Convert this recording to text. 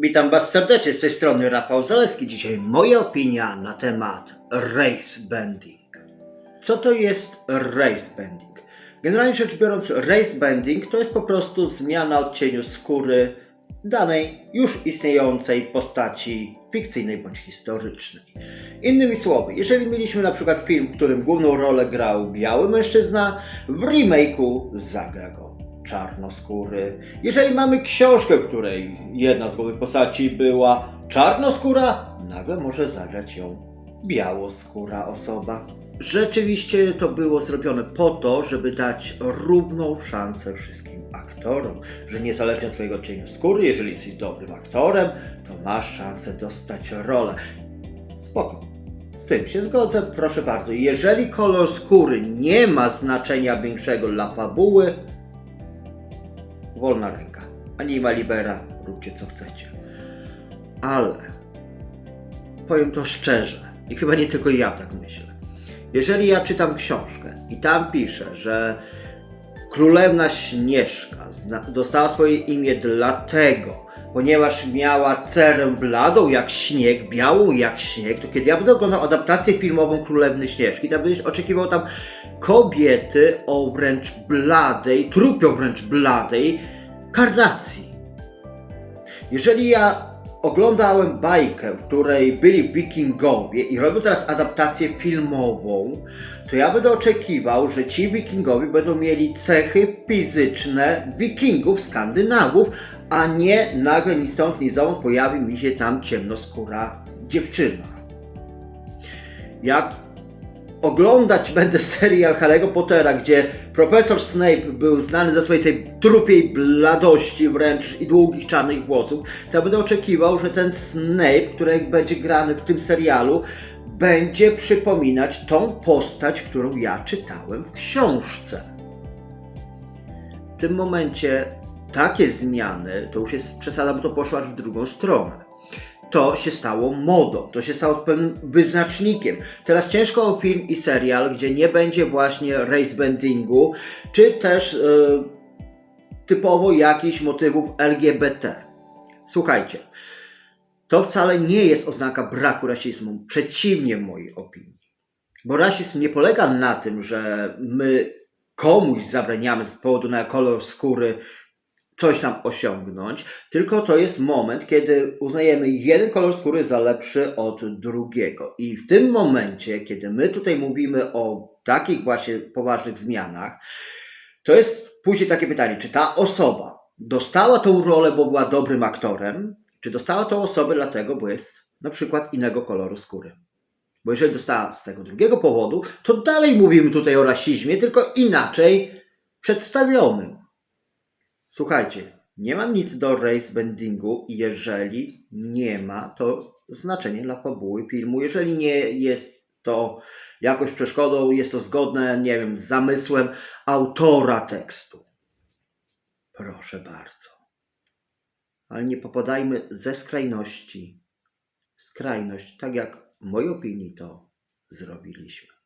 Witam Was serdecznie z tej strony Rafał Zalewski. Dzisiaj moja opinia na temat race bending. Co to jest race bending? Generalnie rzecz biorąc, race bending to jest po prostu zmiana odcieniu skóry danej już istniejącej postaci fikcyjnej bądź historycznej. Innymi słowy, jeżeli mieliśmy na przykład film, w którym główną rolę grał biały mężczyzna, w remake'u zagra go czarnoskóry. Jeżeli mamy książkę, której jedna z głównych postaci była czarnoskóra, nagle może zagrać ją białoskóra osoba. Rzeczywiście to było zrobione po to, żeby dać równą szansę wszystkim aktorom, że niezależnie od swojego odcienia skóry, jeżeli jesteś dobrym aktorem, to masz szansę dostać rolę. Spoko. Z tym się zgodzę, proszę bardzo. Jeżeli kolor skóry nie ma znaczenia większego dla fabuły, wolna ręka. Anima libera, róbcie co chcecie. Ale powiem to szczerze, i chyba nie tylko ja tak myślę. Jeżeli ja czytam książkę i tam pisze, że królewna Śnieżka dostała swoje imię dlatego, ponieważ miała cerę bladą jak śnieg, białą jak śnieg, to kiedy ja będę oglądał adaptację filmową Królewny Śnieżki, to będę oczekiwał tam kobiety o wręcz bladej, trupią wręcz bladej karnacji. Jeżeli ja oglądałem bajkę, w której byli wikingowie i robią teraz adaptację filmową, to ja będę oczekiwał, że ci wikingowie będą mieli cechy fizyczne wikingów, skandynawów, a nie nagle ni stąd, ni zowąd pojawi mi się tam ciemnoskóra dziewczyna. Jak oglądać będę serial Harry'ego Pottera, gdzie profesor Snape był znany ze swojej tej trupiej bladości wręcz i długich czarnych włosów, to ja będę oczekiwał, że ten Snape, który będzie grany w tym serialu, będzie przypominać tą postać, którą ja czytałem w książce. W tym momencie takie zmiany, to już jest przesada, bo to poszło aż w drugą stronę to się stało modą, to się stało pewnym wyznacznikiem. Teraz ciężko o film i serial, gdzie nie będzie właśnie race bendingu, czy też e, typowo jakichś motywów LGBT. Słuchajcie, to wcale nie jest oznaka braku rasizmu, przeciwnie w mojej opinii. Bo rasizm nie polega na tym, że my komuś zabraniamy z powodu na kolor skóry coś tam osiągnąć, tylko to jest moment, kiedy uznajemy jeden kolor skóry za lepszy od drugiego. I w tym momencie, kiedy my tutaj mówimy o takich właśnie poważnych zmianach, to jest później takie pytanie, czy ta osoba dostała tą rolę, bo była dobrym aktorem, czy dostała tą osobę dlatego, bo jest na przykład innego koloru skóry. Bo jeżeli dostała z tego drugiego powodu, to dalej mówimy tutaj o rasizmie, tylko inaczej przedstawionym. Słuchajcie, nie mam nic do race bendingu, jeżeli nie ma to znaczenie dla fabuły filmu. Jeżeli nie jest to jakoś przeszkodą, jest to zgodne, nie wiem, z zamysłem autora tekstu. Proszę bardzo. Ale nie popadajmy ze skrajności skrajność, tak jak w mojej opinii to zrobiliśmy.